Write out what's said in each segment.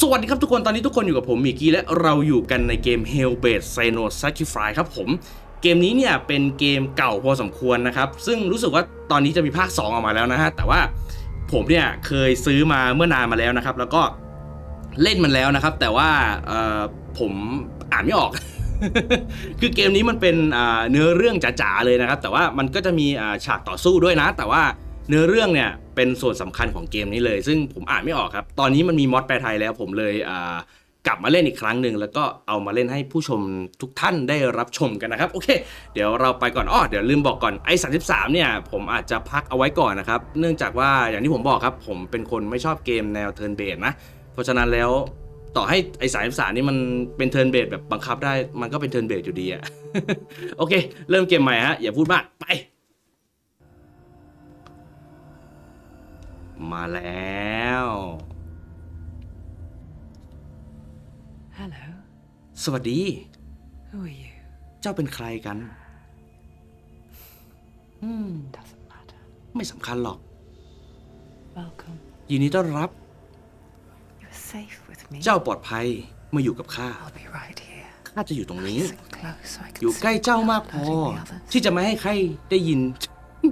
สวัสดีครับทุกคนตอนนี้ทุกคนอยู่กับผมมิกกี้และเราอยู่กันในเกม Hellblade s i n o Sacrifice ครับผม เกมนี้เนี่ยเป็นเกมเก่าพอสมควรนะครับ ซึ่งรู้สึกว่าตอนนี้จะมีภาค 2 ออกมาแล้วนะฮะ แต่ว่าผมเนี่ยเคยซื้อมาเมื่อนานมาแล้วนะครับ แล้วก็เล่นมันแล้วนะครับ แต่ว่าผมอ่านไม่ออก คือเกมนี้มันเป็นเนื้อเรื่องจ๋าๆเลยนะครับ แต่ว่ามันก็จะมีฉากต่อสู้ด้วยนะ แต่ว่า เนื้อเรื่องเนี่ยเป็นส่วนสำคัญของเกมนี้เลย ซึ่งผมอ่านไม่ออกครับ ตอนนี้มันมีมอดแปลไทยแล้วผมเลยอ่ากลับมาเล่นอีกครั้งหนึ่งแล้วก็เอามาเล่นให้ผู้ชมทุกท่านได้รับชมกันนะครับ โอเค เดี๋ยวเราไปก่อนอ้อเดี๋ยวลืมบอกก่อนไอ้33เนี่ย ผมอาจจะพักเอาไว้ก่อนนะครับ เนื่องจากว่าอย่างที่ผมบอกครับ ผมเป็นคนไม่ชอบเกมแนวเทิร์นเบสนะ เพราะฉะนั้นแล้วต่อให้ไอ้สายสานี่มันเป็นเทิร์นเบสแบบบังคับได้มันก็เป็นเทิร์นเบสอยู่ดีอะโอเค เริ่มเกมใหม่ฮะอย่าพูดมากไป มาแล้ว Hello. สวัสดี Who are you? เจ้าเป็นใครกัน อืม Doesn't matter. ไม่สำคัญหรอก Welcome. ยินดีต้อนรับ You're safe with me. เจ้าปลอดภัยเมื่ออยู่กับข้า I'll be right here. ข้าจะอยู่ตรงนี้ Nice and close so I can อยู่ใกล้ see เจ้ามาก without พอ hurting the others. ที่จะไม่ให้ใครได้ยิน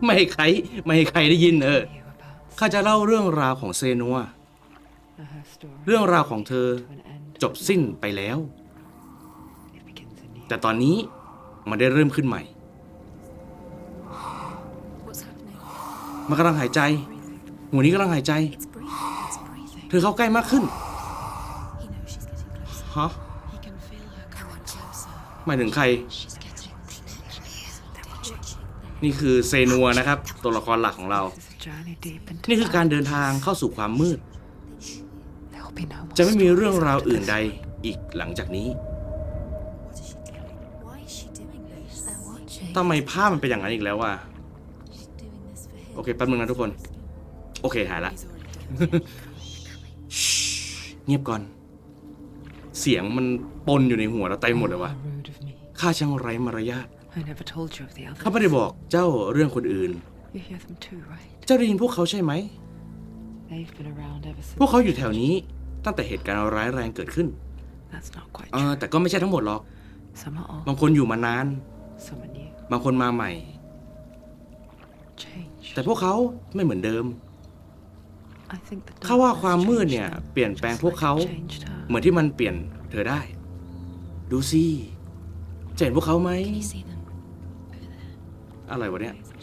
ไม่ให้ใคร ไม่ให้ใครได้ยินเออ You about ข้าจะเล่าเรื่องราวของเซนัว her story เรื่องราวของเธอ to an end. จบสิ้นไปแล้ว It begins anew. แต่ตอนนี้มันได้เริ่มขึ้นใหม่ What's happening? มันกำลังหายใจหัวนี้กำลังหายใจ It's breathing. It's breathing. เธอเข้าใกล้มากขึ้น He knows she's getting closer. ฮะ He can feel her coming closer. หมายถึงใคร She's getting They're watching. นี่คือเซนัวนะครับ ตัวละครหลักของเรา This is a journey deep into นี่คือการ dark. เดินทางเข้าสู่ความมืด There will be no more จะไม่มี stories เรื่องราว after อื่น this. ใดอีกหลังจากนี้ What is she doing? Why is she doing this? They're watching. ทำไมภาพมันเป็นอย่างนั้นอีกแล้ววะ She's doing this for him. โอเคแป๊บนึงนะทุกคน โอเคหายละ He's already doing it. ชิเงียบก่อน เสียงมันปนอยู่ในหัวเราเต็มหมดเลยวะ How rude of me. ข้าช่างไร้มารยาท I never told you of the ข้า others. ไม่ได้บอกเจ้าเรื่องคนอื่น You hear them too, right? เจ้าได้ยินพวกเขาใช่ไหม They've been around ever พวก since. เขาอยู่แถวนี้ตั้งแต่เหตุการณ์ร้ายแรงเกิดขึ้น That's not quite เออ true. แต่ก็ไม่ใช่ทั้งหมดหรอก Some are บาง old, คนอยู่มานาน some are new. บางคนมาใหม่ Change. แต่พวกเขาไม่เหมือนเดิม I think the ข้าว่า darkness ความมืด changed เนี่ย them, เปลี่ยนแปลง just พวก like เขา it changed her. เหมือนที่มันเปลี่ยนเธอได้ ดูสิจะเห็นพวกเขาไหม Can you see them? Over there. อะไรวะเนี่ย Isn't she looking?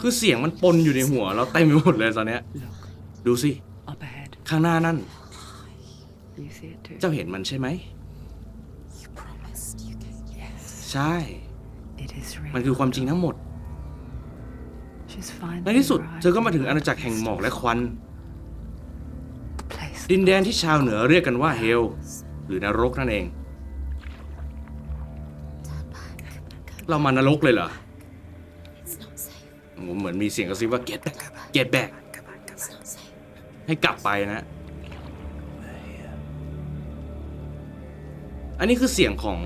คือเสียงมันปนอยู่ในหัวเราเต็มไปหมดเลยตอนเนี้ย Look, ดูสิ up ahead. ข้างหน้านั่น You see it too? เจ้าเห็นมันใช่ไหม You promised you could. Yes, ใช่ it is real. มันคือความจริงทั้งหมด She's finally ในที่สุด arrived เธอก็มาถึง in อาณาจักรแห่งหมอกและควัน the place ดินแดนที่ชาวเหนือเรียกกันว่าเฮล หรือนรกนั่นเองเรามานรกเลยเหรอ It's not safe. โอ้โหเหมือนมีเสียงกระซิบว่า get back get back It's not safe. ให้กลับไปนะ อันนี้คือเสียงของ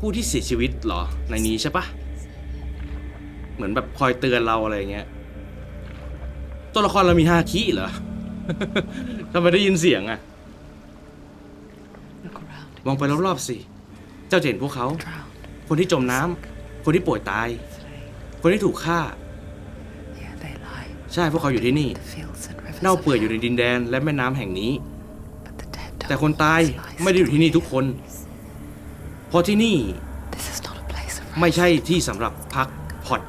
ผู้ที่เสียชีวิตเหรอ ในนี้ใช่ปะเหมือนแบบคอยเตือนเราอะไรเงี้ย ตัวละครเรามีฮาคิเหรอทำไมได้ยินเสียงอะมองไปรอบๆสิ เจ้าจะเห็นพวกเขา คนที่จมน้ำ คนที่ป่วยตาย คนที่ถูกฆ่า ใช่พวกเขาอยู่ที่นี่ The fields and rivers เน่า of เปื่อยอยู่ hell. ในดินแดนและแม่น้ำแห่งนี้ But the dead แต่ don't คนตาย always lie ไม่ได้อยู่ที่นี่ทุกคน เพราะที่นี่ still. This is not a place of ไม่ rest. ใช่ที่สำหรับพักผ่อน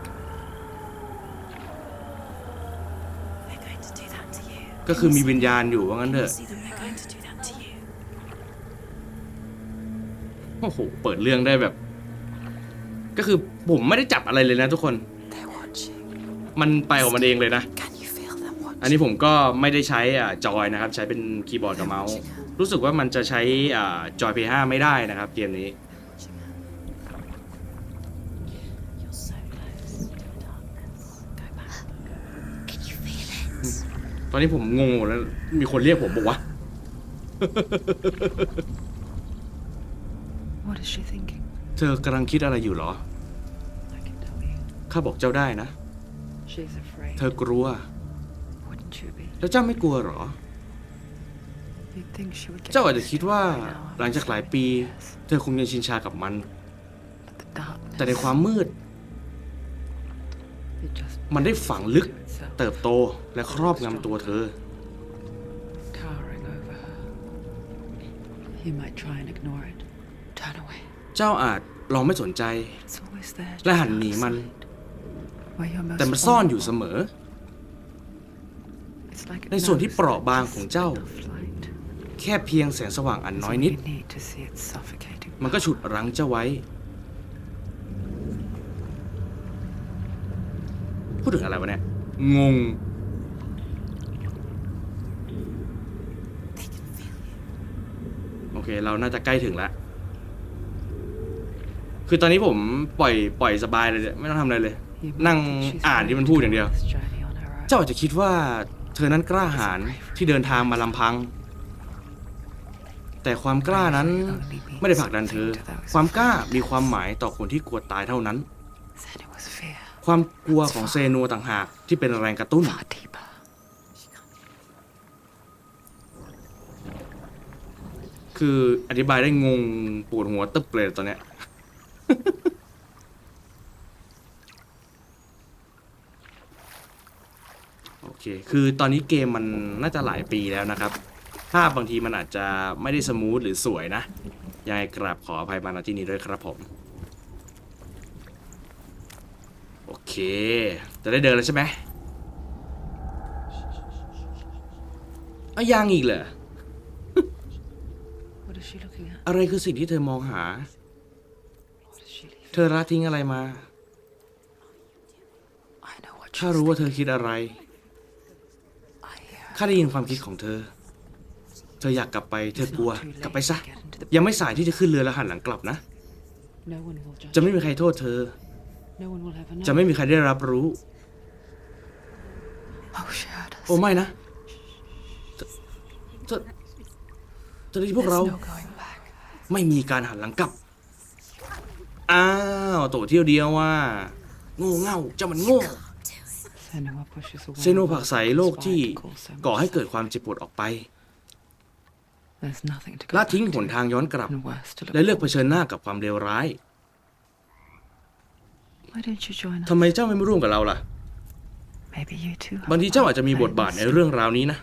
They're going to do that to you. ก็คือมีวิญญาณอยู่ว่างั้นเถอะ See them. They're going to do that to you. โอ้โหเปิดเรื่องได้แบบ ก็คือผมไม่ได้จับอะไรเลยนะทุกคน They're watching. มันไปของมันเองเลยนะ อันนี้ผมก็ไม่ได้ใช้อ่าจอยนะครับ ใช้เป็นคีย์บอร์ดกับเมาส์ รู้สึกว่ามันจะใช้อ่าจอย P5 ไม่ได้นะครับ เกมนี้ You're so close to the darkness. Go back. Can you feel it? ตอนนี้ผมงงหมดแล้ว มีคนเรียกผมบอกว่า What is she thinking? เธอกำลังคิดอะไรอยู่เหรอ I can tell you. ข้าบอกเจ้าได้นะ She's afraid. เธอกลัว Wouldn't you be? แล้วเจ้าไม่กลัวเหรอ You'd think she would get เจ้าอาจจะคิดว่า used to it by now, หลังจากหลายปี เธอคงยังชินชากับมัน but the darkness, แต่ในความมืด it just มันได้ฝังลึก to itself, เติบโตและครอบงำตัวเธอ towering over her. You might try and ignore it. Turn away. เจ้าอาจลองไม่สนใจ It's always there. และ just หันหนีมัน outside, where you're most แต่มันซ่อนอยู่เส vulnerable. มอ It's like it ในส่วนที่เปราะบางของเจ้า แค่เพียงแสงสว่างอันน้อยนิด มันก็ฉุดรั้งเจ้าไว้ พูดถึงอะไรวะเนี่ย งง โอเค เราน่าจะใกล้ถึงแล้ว คือตอนนี้ผมปล่อยปล่อยสบายเลย ไม่ต้องทำอะไรเลย นั่งอ่านที่มันพูดอย่างเดียว เจ้าอาจจะคิดว่า เธอนั้นกล้าหาญที่เดินทางมาลำพัง แต่ความกล้านั้นไม่ได้ผลักดันเธอ ความกล้ามีความหมายต่อคนที่กลัวตายเท่านั้น ความกลัวของเซนัวต่างหากที่เป็นแรงกระตุ้น คืออธิบายได้งงปวดหัวตึ๊บเลยตอนเนี้ย โอเค คือตอนนี้เกมมันน่าจะหลายปีแล้วนะครับภาพบางทีมันอาจจะไม่ได้สมูทหรือสวยนะยังไงกราบขออภัยมาณที่นี้ด้วยครับผม โอเค จะได้เดินแล้วใช่ไหมเอายังอีกเหรอ What is she looking at? อะไรคือสิ่งที่เธอมองหา What is she leaving? เธอละทิ้งอะไรมา I know what ข้า she's รู้ว่าเธอคิดอะไร thinking. I hear her. ข้าได้ยินความคิดของเธอ เธออยากกลับไป เธอกลัว It's not too late กลับไปซะ to get into the ยังไม่สายที่จะขึ้นเรือแล้วหันหลังกลับนะ No one will judge. จะไม่มีใครโทษเธอ No one will ever know. จะไม่มีใครได้รับรู้ Oh, she heard us. โอ้ไม่นะ เธอเธอเธอได้ยินพวกเรา There's no going back. ไม่มีการหันหลังกลับ อ้าว โตเที่ยวเดียวว่า โง่เง่าเจ้ามันโง่ Senua pushes away เซโนผลักไสโลกที่ Inspired to call so much ก่อให้เกิด suffering. ความเจ็บปวดออกไป There's nothing to go ละ back ทิ้ง to. หนทางย้อนกลับ And worse to look และเลือกเผ forward ชิญหน้ากับความเลวร้าย Why don't you join us? ทำไมเจ้าไม่มาร่วมกับเราล่ะ Maybe you too. บางทีเจ้าอาจจะมีบทบาทในเรื่องราวนี้นะ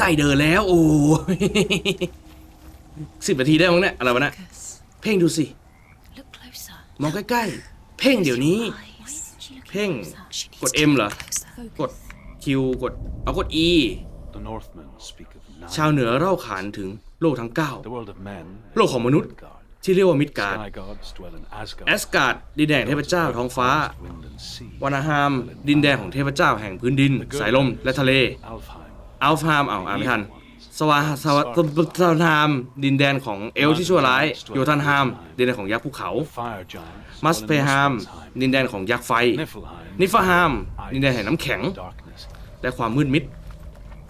ได้เดินแล้ว โอ้ยสิบนาทีได้มั้งเนี่ยอะไรวะเนี่ย Focus. เพ่งดูสิ Look closer. มองใกล้ๆ เพ่งเดี๋ยวนี้ Why isn't she looking เพ่ง closer? She needs กด to M look เหรอ closer. กด Q กด เอากด E The Northmen speak of nine. ชาวเหนือเล่าขานถึงโลกทั้งเก้า The world of men. โลกของมนุษย์ Midgard. ที่เรียกว่ามิดการ์ด Sky gods dwell in Asgard. แอสการ์ดดินแดนเทพเจ้าท้องฟ้า Wind and sea. วานาฮาม ดินแดนของเทพเจ้าแห่งพื้นดิน สายลมและทะเล Alfheim. อัลฟฮามเอาอ่านไม่ทัน สวาสวาสวาฮามดินแดนของเอลฟ์ที่ชั่วร้าย โยธันฮาม ดินแดนของยักษ์ภูเขา The fire giants. มัส dwell in เพฮาม Muspelheim. ดินแดนของยักษ์ไฟ Niflheim. นิฟาฮาม ดินแดนแห่งน้ำแข็ง Darkness. และความมืดมิด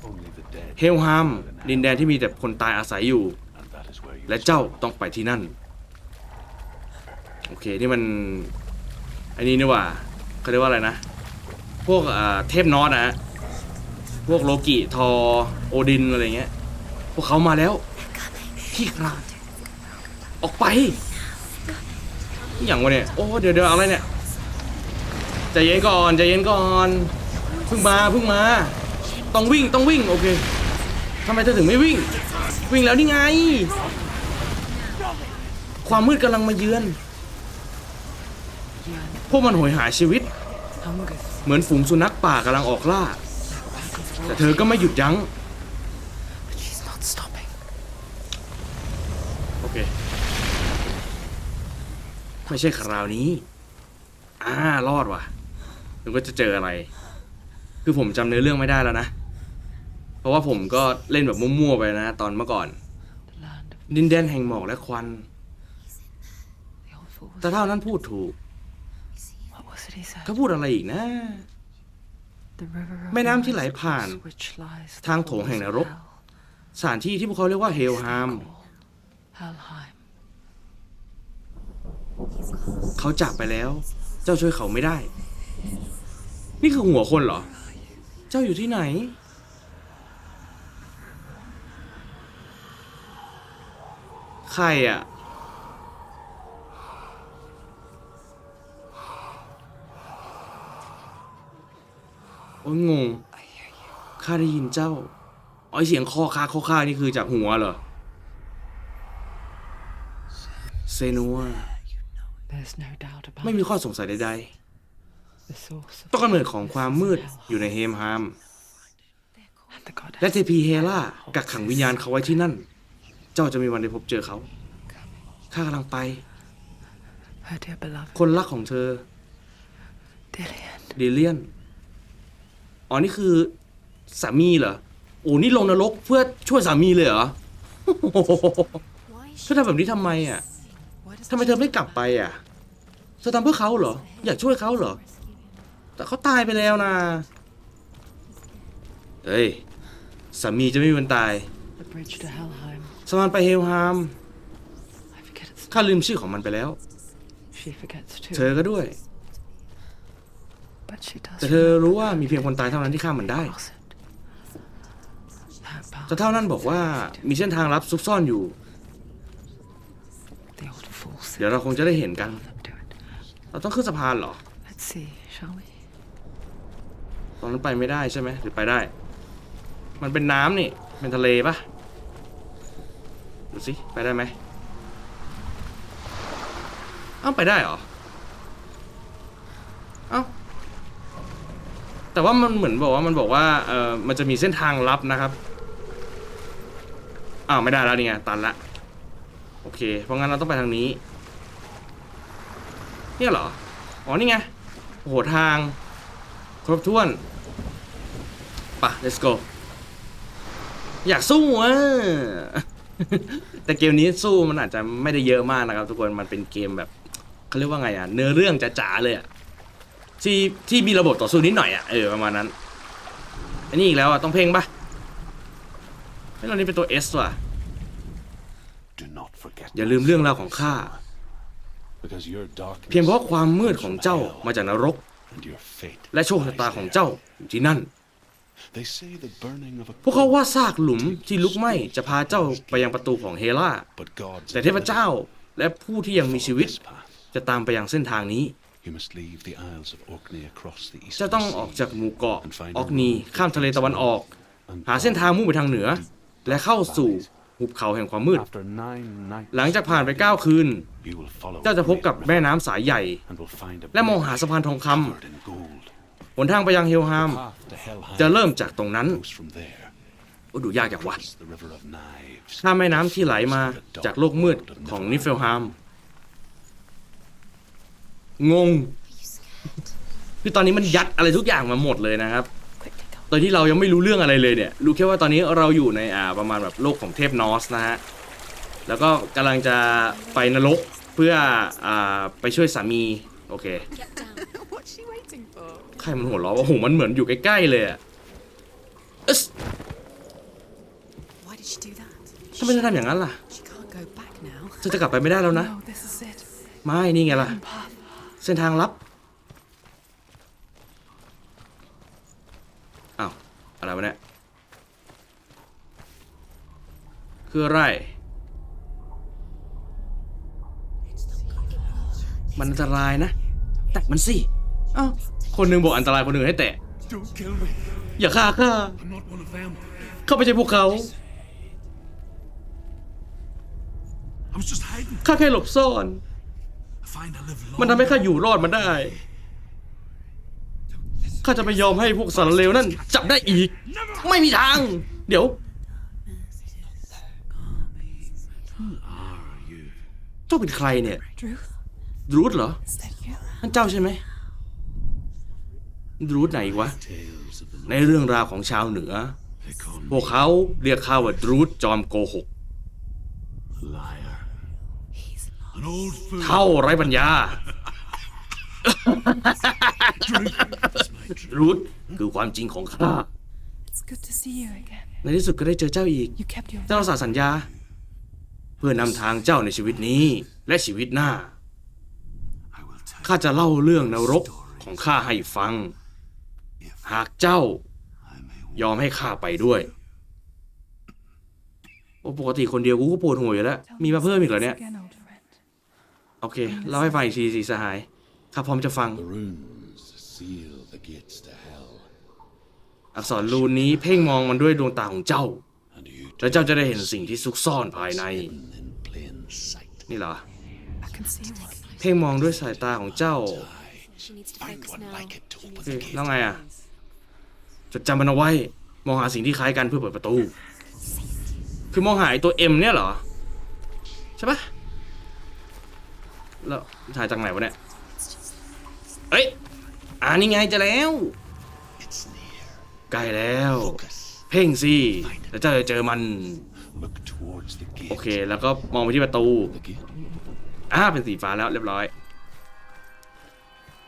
Only the dead. เฮลฮาม ดินแดนที่มีแต่คนตายอาศัยอยู่ And that is where you และเจ้าต้องไปที่นั่น โอเค นี่มัน อันนี้นี่หว่าเขาเรียกว่าอะไรนะ พวกอ่าเทพนอตนะฮะ พวกโลกิทอโอดินอะไรเงี้ย พวกเขามาแล้วที่กลาออกไปอย่างวะเนี่ย โอ้ เดี๋ยวเดี๋ยวอะไรเนี่ยใจเย็นก่อนใจเย็นก่อนเพิ่งมาเพิ่งมา ต้องวิ่งต้องวิ่งโอเคทำไมเธอถึงไม่วิ่ง วิ่งแล้วนี่ไง ความมืดกำลังมาเยือน พวกมันโหยหาชีวิต เหมือนฝูงสุนัขป่ากำลังออกล่า แต่เธอก็ไม่หยุดยั้ง But she's not stopping. โอเค ไม่ใช่คราวนี้ อ่ารอดว่ะหรือว่าจะเจออะไร คือผมจำเนื้อเรื่องไม่ได้แล้วนะ เพราะว่าผมก็เล่นแบบมั่วๆไปนะ ตอนเมื่อก่อน The land of ดินแดนแห่งหมอกและควัน the old fools. แต่เท่านั้นพูดถูก What was it he said? เขาพูดอะไรอีกนะ The river of แม่น้ำที่ไหลผ่าน Mars, which lies ทางโถงแห่งนรก สถานที่ที่พวกเขาเรียกว่าเฮลฮาม Helheim. เขาจากไปแล้ว เจ้าช่วยเขาไม่ได้ นี่คือหัวคนเหรอ เจ้าอยู่ที่ไหน ใครอะ โอ้ยงง ข้าได้ยินเจ้าอ๋อไอเสียงคอคาคอคานี่คือจากหัวเหรอ เซนัว There's no doubt about ไม่มี it. ข้อสงสัยใด The source of ๆต้นกำเนิดของความมืดอยู่ในเฮมฮาม and the และ goddess. เทพีเฮล่ากักขังวิญญาณเขาไว้ที่นั่น เจ้าจะมีวันได้พบเจอเขา ข้ากำลังไป Her dear beloved คนรักของเธอ Dillian. เดเลียน อ๋อนี่คือสามีเหรอโอ้นี่ลงนรกเพื่อช่วยสามีเลยเหรอ Why is เธอทำแบบนี้ทำไมอะ Why does ทำไมเธอไม่กลับไปอะเธอทำเพื่อเขาเหรอ อยากช่วยเขาเหรอ แต่เขาตายไปแล้วนะเฮ้ยสามีจะไม่มีวันตาย The bridge to Helheim. สะพานไปเฮลฮาม I forget its ข้าลืมชื่อของมันไปแล้ว She forgets เธ too. อก็ด้วย But she does แต่เธอรู้ว่ามีเพียงคนตายเท่านั้นที่ข้ามันได้ cross it. That path. แต่เท่านั้นบอกว่ามีเส้นทางลับซุกซ่อนอยู่ The old fool เดี๋ยว said เราคงจะได้เห็นกัน them to it. เราต้องขึ้นสะพานเหรอ Let's see, shall we? ตอนนั้นไปไม่ได้ใช่ไหมหรือไปได้ มันเป็นน้ำนี่ เป็นทะเลปะดูสิ ไปได้ไหมเอ้าไปได้เหรอ เอ้า แต่ว่ามันเหมือนบอกว่ามันบอกว่าเออมันจะมีเส้นทางลับนะครับอ้าวไม่ได้แล้วนี่ไงตันละโอเค เพราะงั้นเราต้องไปทางนี้ เนี่ยเหรอ อ๋อ นี่ไง โอ้โห ทาง ครบถ้วนปะ let's go อยากสู้อะ แต่เกมนี้สู้มันอาจจะไม่ได้เยอะมากนะครับ ทุกคน มันเป็นเกมแบบเขาเรียกว่าไงอะ เนื้อเรื่องจ๋าๆเลยอะ ที่ที่มีระบบต่อสู้นิดหน่อยอะเออประมาณนั้น อันนี้อีกแล้วอะต้องเพ่งปะไม่เรานี่เป็นตัว S ว่ะ Do not forget อย่าลืมเรื่องราวของข้า because your darkness เพียงเพราะความมืดของเจ้ามาจากนรก and your fate และโชคชะตาของเจ้าอยู่ที่นั่น They say the burning of a พวกเขาว่าซากหลุมที่ลุกไหม้จะพาเจ้าไปยังประตูของเฮล่า but God's แต่เทพเจ้าและผู้ที่ยังมีชีวิต this path. จะตามไปยังเส้นทางนี้ You must leave the Isles of Orkney across the east. เจ้าต้องออกจากหมู่เกาะออกนีข้ามทะเลตะวันออก หาเส้นทางมุ่งไปทางเหนือ และเข้าสู่หุบเขาแห่งความมืด After nine nights, หลังจากผ่านไปเก้าคืน you will follow เจ้าจะพบกับ the แม่ river น้ำสายใหญ่ and will find a และมอง bridge หาสะพานทองคำ covered in gold. หนทางไปยังเฮลฮาม Path to Helheim จะเริ่มจากตรงนั้น goes from there. โอ้ดูยากอย่างวะ It's the river of knives. ข้ามแม่น้ำที่ไหลมาจากโลกมืดของนิฟเฟลฮาม งง คือตอนนี้มันยัดอะไรทุกอย่างมาหมดเลยนะครับ quickly go? โดยที่เรายังไม่รู้เรื่องอะไรเลยเนี่ย รู้แค่ว่าตอนนี้เราอยู่ในอ่าประมาณแบบโลกของเทพนอสนะฮะ แล้วก็กำลังจะไปนรกเพื่ออ่าไปช่วยสามี โอเค Get down. What's she waiting for? ใครมันหัวเราะว่าโอ้โหมันเหมือนอยู่ใกล้ๆเลยอะอึ๊ส Why did she do that? ทำไมเธอทำอย่างนั้นล่ะ She can't go back now. เธอจะกลับไปไม่ได้แล้วนะ No, this is it. ไม่ นี่ไงล่ะ เส้นทางลับ อ้าว อะไรวะเนี่ย คืออะไร มันอันตรายนะ แตะมันสิ อ้าว คนหนึ่งบอกอันตรายคนหนึ่งให้แตะ อย่าฆ่าข้าเข้าไปใช่พวกเขาข้าแค่หลบซ่อน I find I live long. มันทำให้ข้าอยู่รอดมาได้ ข้าจะไม่ยอมให้พวกสารเลวนั่นจับได้อีก ไม่มีทาง เดี๋ยว เจ้าเป็นใครเนี่ย รูทเหรอนั่นเจ้าใช่ไหมรูทไหนวะ ในเรื่องราวของชาวเหนือ พวกเขาเรียกข้าว่ารูทจอมโกหก เท่าไร้ปัญญา รูทคือความจริงของข้า It's good to see you again. ในที่สุดก็ได้เจอเจ้าอีก You kept your เจ้ารักษาสัญญา เพื่อนำทางเจ้าในชีวิตนี้ และชีวิตหน้า I will tell ข้าจะเล่าเรื่องนรกของข้าให้ฟัง หากเจ้ายอมให้ข้าไปด้วยโอ้ปกติคนเดียวกูก็ปวดหัวอยู่แล้ว มีมาเพิ่มอีกเหรอเนี่ย Again, old friend. โอเค เล่าให้ฟังอีกทีสิสหายข้าพร้อมจะฟัง The runes seal the gates to hell, อักษรรูนนี้เพ่งมองมันด้วยดวงตาของเจ้า and you และเจ้าจะได้เห็นสิ่งที่ซุกซ่อนภายใน hidden in plain sight. นี่เหรอ I can see one. เพ่งมองด้วยสายตาของเจ้า She needs to Find focus one now. like it to open โอเค the gate. แล้วไงอะ จดจำมันเอาไว้ มองหาสิ่งที่คล้ายกันเพื่อเปิดประตู คือมองหาไอ้ตัวเอ็มเนี่ยเหรอ ใช่ปะ แล้วถ่ายจากไหนวะเนี่ยเอ้ยอ่านี่ไงเจะแล้ว It's near. ใกล้แล้ว Focus. เพ่งสิแล้วเจ้าจะเจอมัน Look towards the โอ gate. เค แล้วก็มองไปที่ประตู The gate. อ่าเป็นสีฟ้าแล้วเรียบร้อย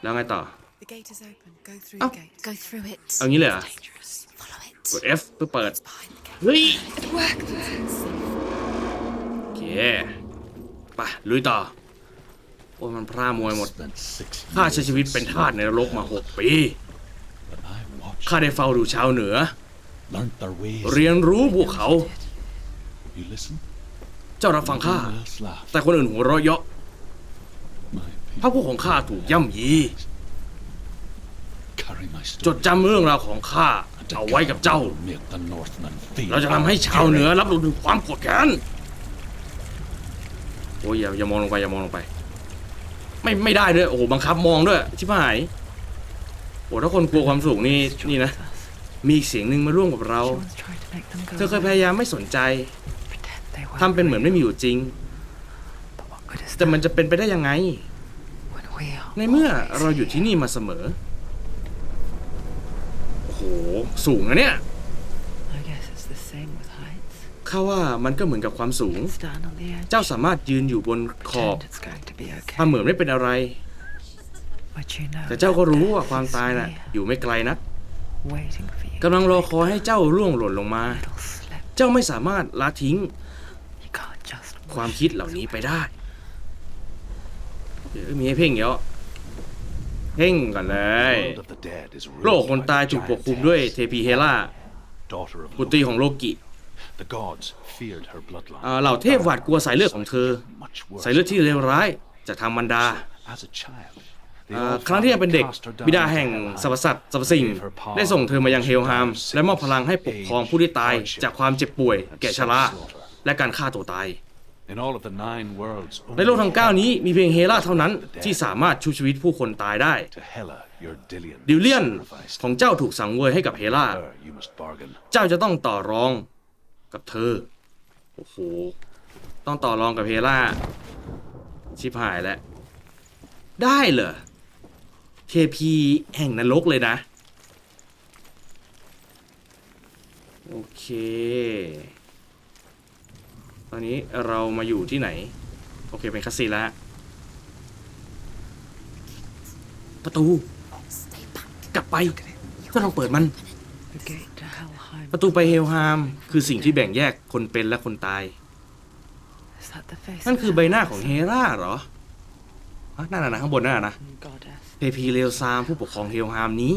แล้วไงต่อ The gate is open. Go through Oh. the gate. Go through it. เอางี้เลยเหรอ Dangerous. Follow it. กด F เพื่อเปิด Behind the gate. เฮ้ย It worked. โอเค ไปลุยต่อ โอ้ยมันพร่ามวยหมด Spent six ข้าใช้ years ชีวิตเป็นทาสในนรกมาหกปี but I watched, ข้าได้เฝ้าดูชาวเหนือ learnt their ways. เรียนรู้พวกเขา You listen. เจ้ารับฟังข้า Everyone else laugh. แต่คนอื่นหัวเราะเยาะ My พระ people พวกของข้าถูกย่ำยี carry my จ story. ดจำเรื่องราวของข้า and เอาไว้กับเจ้า will Make the Northmen feel เราจะทำให้ชาวเหนือรับรู้ถึงความโกรธแค้นโอ้ยอย่าอย่ามองลงไปอย่ามองลงไป ไม่ไม่ได้ด้วยโอ้โหบังคับมองด้วยชิบหายโอ้ถ้าคนกลัวความสูงนี่นี่นะ มีอีกเสียงหนึ่งมาร่วมกับเรา She once tried to make them go เธอเคยพ away, ยายามไม่สนใจ pretend they weren't ทำเป็นเหมือนไม่มีอยู่จริง But what good is แต่ that มันจะเป็นไปได้ยังไง when we are ในเมื่อเราอยู่ที่นี่มาเสมอโอ้โหสูงนะเนี่ย I guess it's the same with heights. ข้าว่ามันก็เหมือนกับความสูง Stand on the edge. เจ้าสามารถยืนอยู่บนขอบ Pretend it's going to be okay. ทำเหมือนไม่เป็นอะไร But you know แต่เจ้าก็ that รู้ว่า death ความ is ตายน่ะ near, อยู่ไม่ไกลนัก waiting for you. กำลังรอคอยให้เจ้าร่วงหล่นลงมา It'll slip. เจ้าไม่สามารถละทิ้ง You can't just ความคิดเหล่านี้ไปได้เดี๋ยวมีให้เพ่งเยอะเพ่งก่อนเลย The world of the dead is โลก ruled คน by ตาย the ถูกปก giant คลุมด้วย Hel, เทพีเฮล่า daughter of บุตรี Loki. ของโลกิ The gods feared her bloodline. อ่าเหล่าเทพหวาดกลัวสายเลือดของเธอ Much worse. สายเลือดที่เลวร้ายจากทางมันดา As a child, they อ่า all ครั้งที่ยังเป็นเด็ก cast her down บิดาแห่ง into สรรพ Helheim. สัตว์สรรพสิ่ง ได้ส่งเธอมายังเฮลฮาม และมอบพลังให้ปกครองผู้ที่ตาย จากความเจ็บป่วย แก่ชราและการฆ่าตัวตาย In all of the nine worlds, ในโลกทั้งเก้านี้มีเพียงเฮล่าเท่านั้นที่สามารถชูชีวิตผู้คนตายได้ to Hela, your Dillion, ดิวเลียน sacrificed. ของเจ้าถูกสังเวยให้กับเฮล่า Her you must bargain. เจ้าจะต้องต่อรอง กับเธอ โอ้โห ต้องต่อรองกับเฮล่า ชิบหายแล้ว ได้เหรอ เทพีแห่งนรกเลยนะ โอเค ตอนนี้เรามาอยู่ที่ไหน โอเค เป็นคาสซีนแล้ว ประตู Stay back. กลับไป ก็ลองเปิดมัน the gate to Helheim. ประตูไปเฮลฮามคือสิ่งที่แบ่งแยกคนเป็นและคนตาย Is that the face นั่น of คือใบหน้าของเฮราเหรอฮะนั่นน่ะนะข้างบนนั่นน่ะนะ Helheim goddess? เทพีเลวซามผู้ปกครองเฮลฮามนี้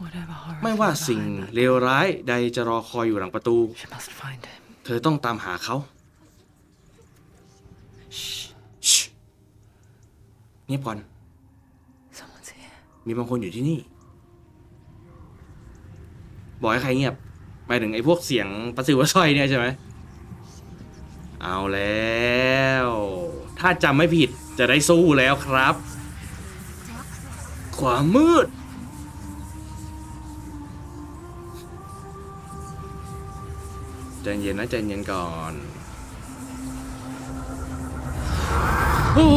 Whatever horror ไม่ว่าสิ่ง behind that, เลวร้ายใดจะรอคอยอยู่หลังประตู she must find him. เธอต้องตามหาเขาชิเงียบก่อน Someone's here. มีบางคนอยู่ที่นี่ บอกให้ใครเงียบหมายถึงไอ้พวกเสียงประสิวะสร้อยเนี่ยใช่ไหมเอาแล้ว ถ้าจำไม่ผิดจะได้สู้แล้วครับ ความมืด ใจเย็นนะใจเย็นก่อนโอ้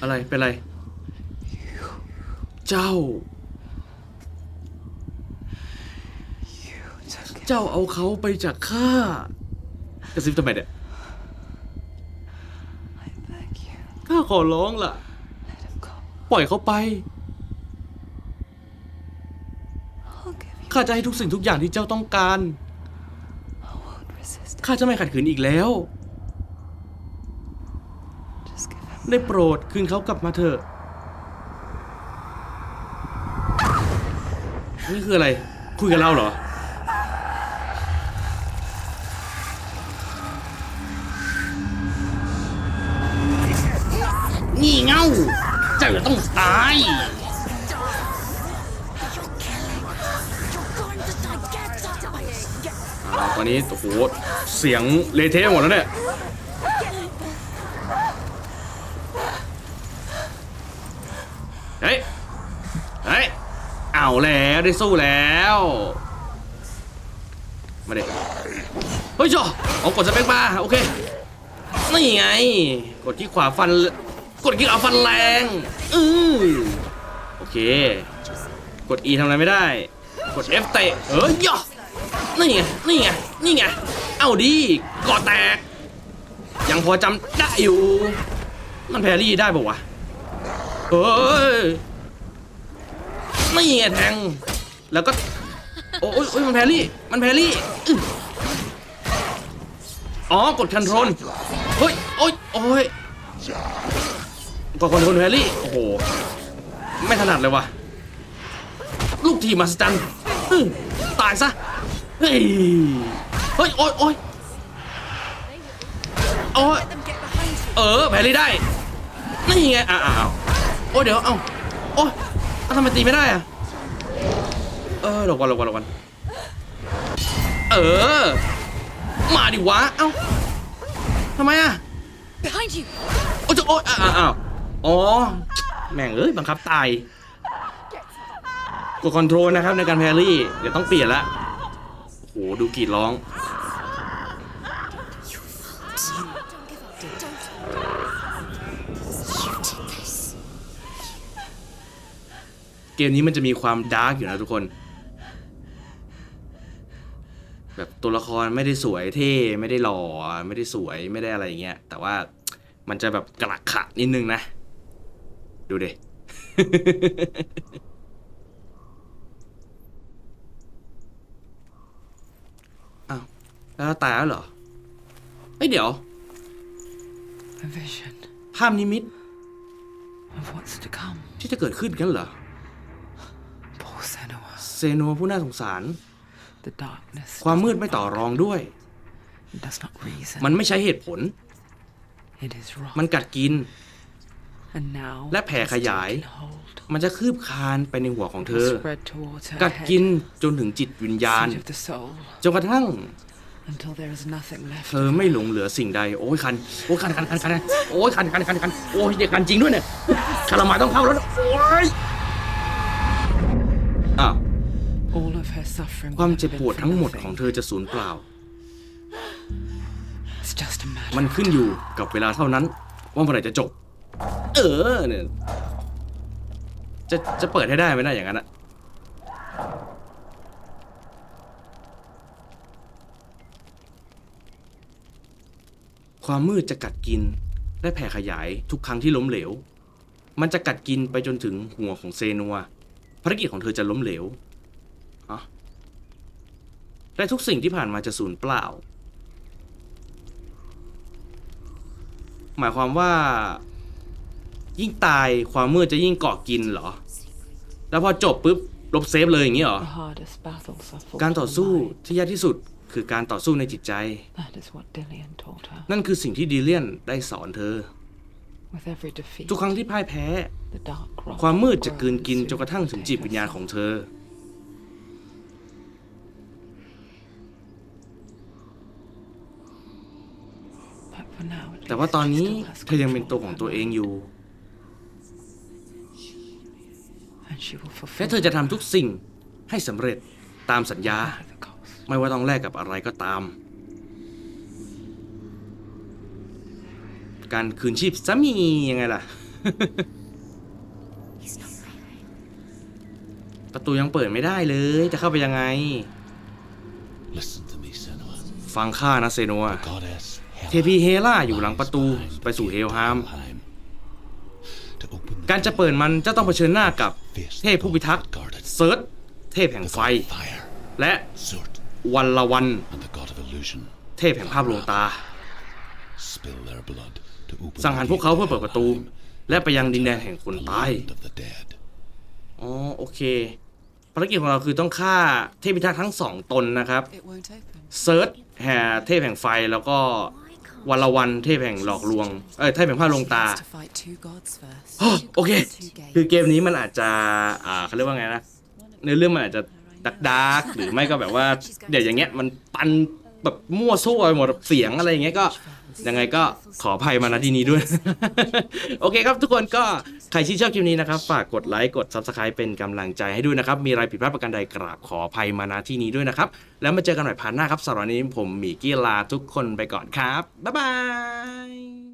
อะไร เป็นไร เจ้า เจ้าเอาเขาไปจากข้ากระซิบทำไมเนี่ยข้าขอร้องล่ะ ปล่อยเขาไป ข้าจะให้ทุกสิ่งทุกอย่างที่เจ้าต้องการ ข้าจะไม่ขัดขืนอีกแล้ว ได้โปรดคืนเขากลับมาเถอะ นี่คืออะไร คุยกับเราเหรอ นี่เง่าเจ้าจะต้องตายอ่าตอนนี้โอ้โหเสียงเละเทะหมดแล้วเนี่ยเฮ้ยเฮ้ยเอาแล้วได้สู้แล้ว มาเด็เฮ้ยจ่อเอากดสเปคบาโอเค นี่ไง กดที่ขวาฟัน กดที่ขวาฟันแรงอือโอเค กด E ทำอะไรไม่ได้ กด F เตะเอ้ยย่อนี่ไง นี่ไง นี่ไง เอาดีก่อแตก ยังพอจำได้อยู่ มันแพรรี่ได้ปะวะเฮ้ยนี่ไงแทง แล้วก็ โอ้ยโอ้ยมันแพรรี่ มันแพรรี่อ๋อ กดคอนโทรล เฮ้ย โอ้ย โอ้ย กดคอนโทรลแพรรี่ โอ้โห ไม่ถนัดเลยว่ะ ลูกทีมมาสจันอื้อตายซะ เฮ้ย เฮ้ย โอ้ยโอ้ยโอ้ยเออแพรรี่ได้ นี่ไงอ้าวอ้าวโอ้ยเดี๋ยว เอ้า โอ้ยเอ้าทำไมตีไม่ได้อะเออหลบก่อนหลบก่อนหลบก่อนเออ มาดิวะ เอ้าทำไมอะ Behind you! โอ้ยจะโอ้ยอ้าว อ๋อ แม่งเอ้ยบังคับตาย กดคอนโทรลนะครับในการแพรรี่ เดี๋ยวต้องเปลี่ยนละโอ้โหดูกรีดร้อง เกมนี้มันจะมีความดาร์กอยู่นะทุกคน แบบตัวละครไม่ได้สวยเท่ ไม่ได้หล่อ ไม่ได้สวยไม่ได้อะไรอย่างเงี้ย แต่ว่ามันจะแบบกระขะนิดนึงนะ ดูดิอ้าวแล้วเราตายแล้วเหรอเฮ้ยเดี๋ยว A vision ภาพนิมิต of what's to come. ที่จะเกิดขึ้นกันเหรอ Poor Senua. เซโนผู้น่าสงสาร The darkness ความมืดไม่ต่อรองด้วย does not reason. มันไม่ใช้เหตุผล it is wrong. มันกัดกิน and now และแผ่ขยาย it can hold. มันจะคืบคลานไปในหัวของเธ will อ spread towards her กัด head, กินจนถึงจิตวิญญาณ seat of the soul, จนกระทั่ง until there is nothing left. เธอไม่หลงเหลือสิ่งใด โอ้ยคัน โอ้ยคันคันคันคันโอ้ยคันคันคันคันโอ้ยเด็กคันจริงด้วยเนี่ยคารามาต้องเข้าแล้วนะโอ้ยอ้าว All of her suffering ความ will เจ็บ have ป been วด for ทั้งหมด nothing. ของเธอจะสูญเปล่า It's just a matter มันขึ้นอยู่กับเวลาเท่านั้น ว่าเมื่อไหร่จะจบ เออเนี่ยจะจะเปิดให้ได้ไหมนะอย่างนั้นอะความมืดจะกัดกินและแผ่ขยายทุกครั้งที่ล้มเหลว มันจะกัดกินไปจนถึงหัวของเซนัวภารกิจของเธอจะล้มเหลวฮะและทุกสิ่งที่ผ่านมาจะสูญเปล่า หมายความว่า ยิ่งตายความมืดจะยิ่งเกาะกินเหรอ แล้วพอจบปุ๊บลบเซฟเลยอย่างนี้เหรอ The hardest battles are fought การต่อ in สู้ mind. ที่ยากที่สุดคือการต่อสู้ในจิตใจ That is what Dillian taught her. นั่นคือสิ่งที่ดีเลียนได้สอนเธอ With every defeat, ทุกครั้งที่พ่ายแพ้ the dark rot ความมืดจะกลืน grows กิน to จนกระทั่งถึงจิต overtake วิญญาณ us ของ all. เธอ But for now, at แต่ว่า least, ตอน she นี้ still has เธอยังเป็น control ตัวของตัวเองอยู่ and she will และ fulfill เธอจะทำทุกสิ่งให้สำเร็จตามสัญญา at the cost. ไม่ว่าต้องแลกกับอะไรก็ตาม การคืนชีพสามียังไงล่ะ ประตูยังเปิดไม่ได้เลย จะเข้าไปยังไง Listen to me, Senua. ฟังข้านะเซโนัว Goddess เทพีเฮล่าอยู่หลังประตูไปสู่เฮลฮาม Helheim. To open the การจะเปิดมันจะต้องเผชิญหน้ากับ face เทพผู้พิทักษ์ that guarded เซิร์ชเทพแห่งไฟ fire, และ Zurt, วันละวัน and the god of illusion เทพแห่งภาพลวงตา spill their blood to open สังหาร the พวกเขา gate เพื่อ to เปิดประตู Helheim, และไปยังดินแดนแห่งคน the ตาย land of the dead. อ๋อ โอเคปารกิจของเราคือต้องฆ่าเทพพิทักษ์ทั้งสองตนนะครับ It won't open. เซิร์ชแห่เทพแห่งไฟแล้วก็ Why can't วันละวันเทพแห่งหลอกลวง เอ้ยเทพแห่งผ้าลวงตา She has to fight two gods first. โอเค Two gates. คือเกมนี้มันอาจจะ อ่าเขาเรียกว่าไงนะเนื้อเรื่องมันอาจจะดักดาร์กหรือไม่ก็แบบว่า เดี๋ยวอย่างเงี้ยมันปันแบบมั่วซั่วไปหมดเสียงอะไรอย่างเงี้ยก็ ยังไงก็ขออภัยมาณที่นี้ด้วย โอเคครับทุกคนก็ใครที่ชอบคลิปนี้นะครับ ฝากกดไลค์กด Subscribe เป็นกำลังใจให้ด้วยนะครับ มีอะไรผิดพลาดประการใดกราบขออภัยมาณที่นี้ด้วยนะครับ แล้วมาเจอกันใหม่ผ่านหน้าครับสำหรับวันนี้ผมหมีกี้ลาทุกคนไปก่อนครับบ๊ายบาย